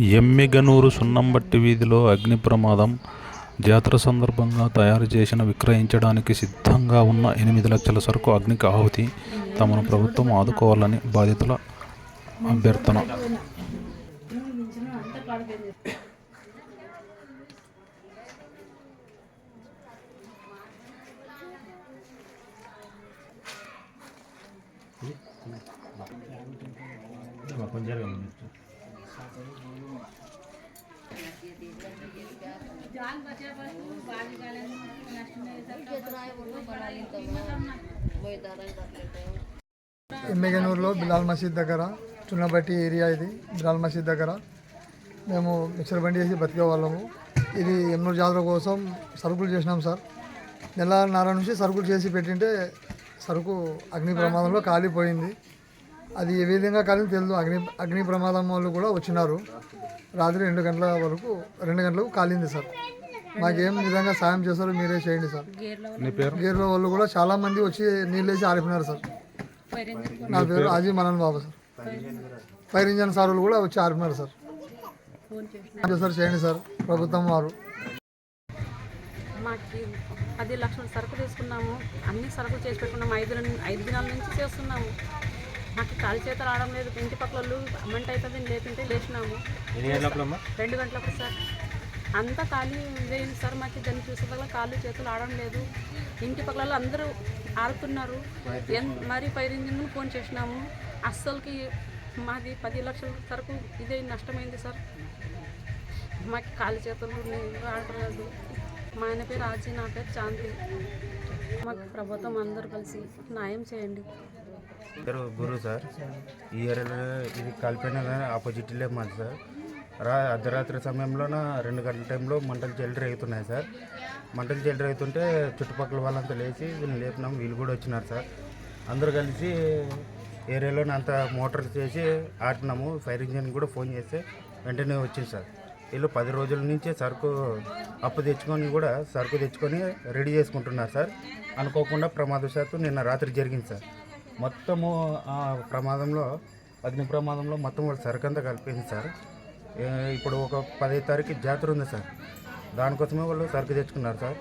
ఎమ్మిగనూరు సున్నంబట్టి వీధిలో అగ్ని ప్రమాదం జాతర సందర్భంగా తయారు చేసిన విక్రయించడానికి సిద్ధంగా ఉన్న ఎనిమిది లక్షల సరుకు అగ్నికి ఆహుతి తమను ప్రభుత్వం ఆదుకోవాలని బాధితుల అభ్యర్థన ఎమ్మెగనూరులో బిలాల్ మసీద్ దగ్గర చున్నబట్టి ఏరియా ఇది బిలాల్ మసీద్ దగ్గర. మేము మిక్సర్ బండి చేసి బతికే వాళ్ళము. ఇది ఎన్నో జాతర కోసం సరుకులు చేసినాం సార్. నెలన్నర నుంచి సరుకులు చేసి పెట్టింటే సరుకు అగ్ని ప్రమాదంలో కాలిపోయింది. అది ఏ విధంగా కాలింది తెలియదు. అగ్ని అగ్ని ప్రమాదం వాళ్ళు కూడా వచ్చినారు. రాత్రి రెండు గంటల వరకు రెండు గంటలకు కాలింది సార్. మాకేం విధంగా సాయం చేస్తారో మీరే చేయండి సార్. గేర్లో వాళ్ళు కూడా చాలా మంది వచ్చి నీళ్ళు వేసి ఆరిపోయినారు సార్. నా పేరు Aji Manan Babu sir. Fire engine sir వాళ్ళు కూడా వచ్చి ఆరిపోయినారు సార్. సార్ చేయండి సార్. ప్రభుత్వం వారు. మాకు పది లక్షల సరుకు తీసుకున్నాము. అన్ని సరుకులు చేసి పెట్టుకున్నాము. ఐదు దిన- ఐదు దినాల నుంచి చేస్తున్నాము. మాకు కాలు చేతులు ఆడడం లేదు ఇంటి పక్కల అమ్మంట అవుతుంది లేకుంటే లేచినాము. రెండు గంటలకు సార్. అంతా ఖాళీ ఇదైంది సార్ మాకు దాన్ని చూసేదాకా కాళ్ళు చేతులు ఆడడం లేదు. ఇంటి పక్కల అందరూ ఆడుతున్నారు. మరి ఫైర్ ఇంజిన్ ఫోన్ చేసినాము. అస్సలకి మాది పది లక్షల సరుకు ఇదే నష్టమైంది సార్. మాకు కాలు చేతులు ఆడలేదు మా ఆయన పేరు ఆజీ నా పేరు శాంతి మాకు ప్రభుత్వం అందరూ కలిసి న్యాయం చేయండి. పేరు గురు సార్. ఈ ఏరియాలో ఇది కలిపిన ఆపోజిట్లో మాది సార్. రా అర్ధరాత్రి సమయంలోన రెండు గంటల టైంలో మంటలు చెలరేగుతున్నాయి సార్. మంటలు చెలరేగుతుంటే చుట్టుపక్కల వాళ్ళంతా లేచి వీళ్ళు లేపినాం. వీళ్ళు కూడా వచ్చినారు సార్. అందరూ కలిసి ఏరియాలో అంత మోటార్ చేసి ఆడినాము ఫైర్ ఇంజిన్ కూడా ఫోన్ చేస్తే వెంటనే వచ్చింది సార్. వీళ్ళు పది రోజుల నుంచే సరుకు అప్పు తెచ్చుకొని కూడా సరుకు తెచ్చుకొని రెడీ చేసుకుంటున్నారు సార్. అనుకోకుండా ప్రమాదశాత్తు నిన్న రాత్రి జరిగింది సార్. మొత్తము ఆ ప్రమాదంలో అగ్ని ప్రమాదంలో మొత్తం వాళ్ళ సరుకు అంతా కలిపింది సార్ ఇప్పుడు ఒక పదహైదు తారీఖు జాతర ఉంది సార్. దానికోసమే వాళ్ళు సరుకు తెచ్చుకున్నారు సార్.